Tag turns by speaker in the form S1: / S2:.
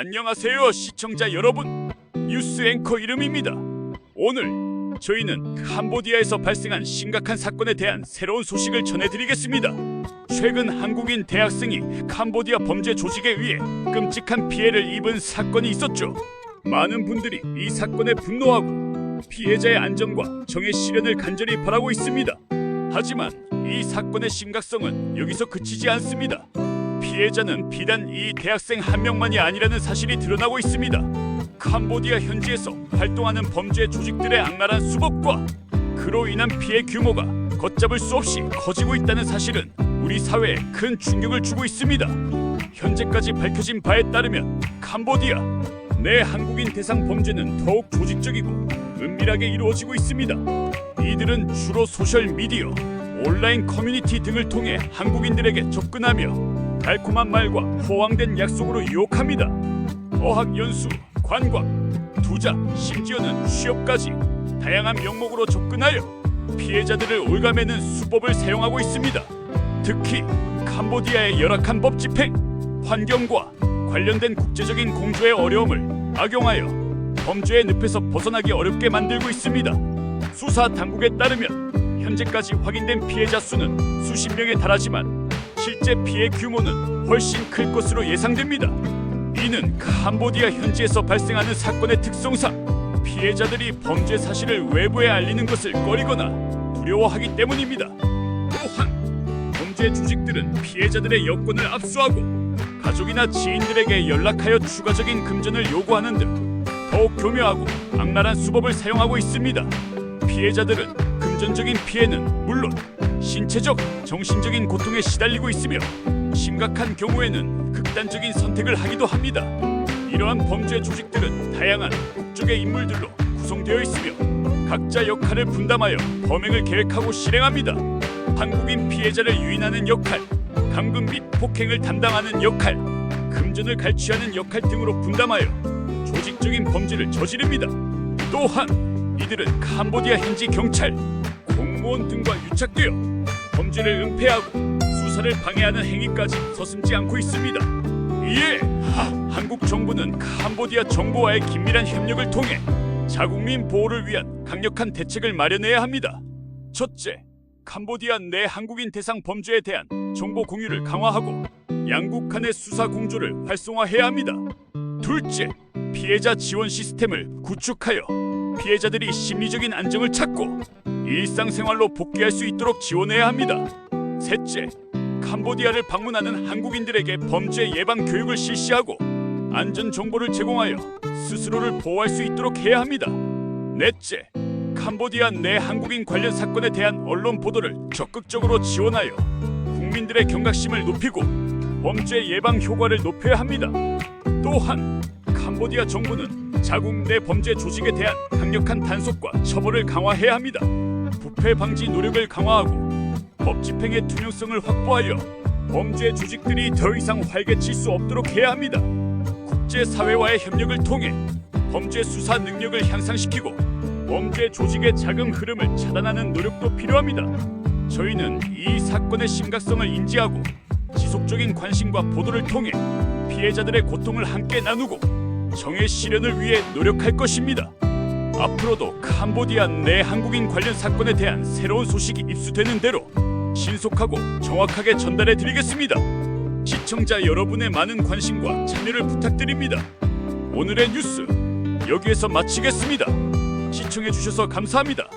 S1: 안녕하세요 시청자 여러분. 뉴스 앵커 이름입니다. 오늘 저희는 캄보디아에서 발생한 심각한 사건에 대한 새로운 소식을 전해드리겠습니다. 최근 한국인 대학생이 캄보디아 범죄 조직에 의해 끔찍한 피해를 입은 사건이 있었죠. 많은 분들이 이 사건에 분노하고 피해자의 안전과 정의 실현을 간절히 바라고 있습니다. 하지만 이 사건의 심각성은 여기서 그치지 않습니다 피해자는 비단 이 대학생 한 명만이 아니라는 사실이 드러나고 있습니다. 캄보디아 현지에서 활동하는 범죄 조직들의 악랄한 수법과 그로 인한 피해 규모가 걷잡을 수 없이 커지고 있다는 사실은 우리 사회에 큰 충격을 주고 있습니다. 현재까지 밝혀진 바에 따르면 캄보디아 내 한국인 대상 범죄는 더욱 조직적이고 은밀하게 이루어지고 있습니다. 이들은 주로 소셜 미디어, 온라인 커뮤니티 등을 통해 한국인들에게 접근하며 달콤한 말과 호황된 약속으로 유혹합니다. 어학 연수, 관광, 투자, 심지어는 취업까지 다양한 명목으로 접근하여 피해자들을 올가매는 수법을 사용하고 있습니다. 특히 캄보디아의 열악한 법 집행, 환경과 관련된 국제적인 공조의 어려움을 악용하여 범죄의 늪에서 벗어나기 어렵게 만들고 있습니다. 수사 당국에 따르면 현재까지 확인된 피해자 수는 수십 명에 달하지만 실제 피해 규모는 훨씬 클 것으로 예상됩니다. 이는 캄보디아 현지에서 발생하는 사건의 특성상 피해자들이 범죄 사실을 외부에 알리는 것을 꺼리거나 두려워하기 때문입니다. 또한 범죄 조직들은 피해자들의 여권을 압수하고 가족이나 지인들에게 연락하여 추가적인 금전을 요구하는 등 더욱 교묘하고 악랄한 수법을 사용하고 있습니다. 피해자들은 금전적인 피해는 물론 신체적, 정신적인 고통에 시달리고 있으며 심각한 경우에는 극단적인 선택을 하기도 합니다. 이러한 범죄 조직들은 다양한 국적의 인물들로 구성되어 있으며 각자 역할을 분담하여 범행을 계획하고 실행합니다. 한국인 피해자를 유인하는 역할, 감금 및 폭행을 담당하는 역할, 금전을 갈취하는 역할 등으로 분담하여 조직적인 범죄를 저지릅니다. 또한 이들은 캄보디아 현지 경찰, 공무원 등과 유착되어 범죄를 은폐하고 수사를 방해하는 행위까지 서슴지 않고 있습니다. 이에 하, 한국 정부는 캄보디아 정부와의 긴밀한 협력을 통해 자국민 보호를 위한 강력한 대책을 마련해야 합니다. 첫째, 캄보디아 내 한국인 대상 범죄에 대한 정보 공유를 강화하고 양국 간의 수사 공조를 활성화해야 합니다. 둘째, 피해자 지원 시스템을 구축하여 피해자들이 심리적인 안정을 찾고 일상생활로 복귀할 수 있도록 지원해야 합니다. 셋째, 캄보디아를 방문하는 한국인들에게 범죄 예방 교육을 실시하고 안전 정보를 제공하여 스스로를 보호할 수 있도록 해야 합니다. 넷째, 캄보디아 내 한국인 관련 사건에 대한 언론 보도를 적극적으로 지원하여 국민들의 경각심을 높이고 범죄 예방 효과를 높여야 합니다. 또한 캄보디아 정부는 자국 내 범죄 조직에 대한 강력한 단속과 처벌을 강화해야 합니다. 부패 방지 노력을 강화하고 법 집행의 투명성을 확보하여 범죄 조직들이 더 이상 활개칠 수 없도록 해야 합니다. 국제 사회와의 협력을 통해 범죄 수사 능력을 향상시키고 범죄 조직의 자금 흐름을 차단하는 노력도 필요합니다. 저희는 이 사건의 심각성을 인지하고 지속적인 관심과 보도를 통해 피해자들의 고통을 함께 나누고 정의 실현을 위해 노력할 것입니다. 앞으로도 캄보디아 내 한국인 관련 사건에 대한 새로운 소식이 입수되는 대로 신속하고 정확하게 전달해 드리겠습니다. 시청자 여러분의 많은 관심과 참여를 부탁드립니다. 오늘의 뉴스 여기에서 마치겠습니다. 시청해 주셔서 감사합니다.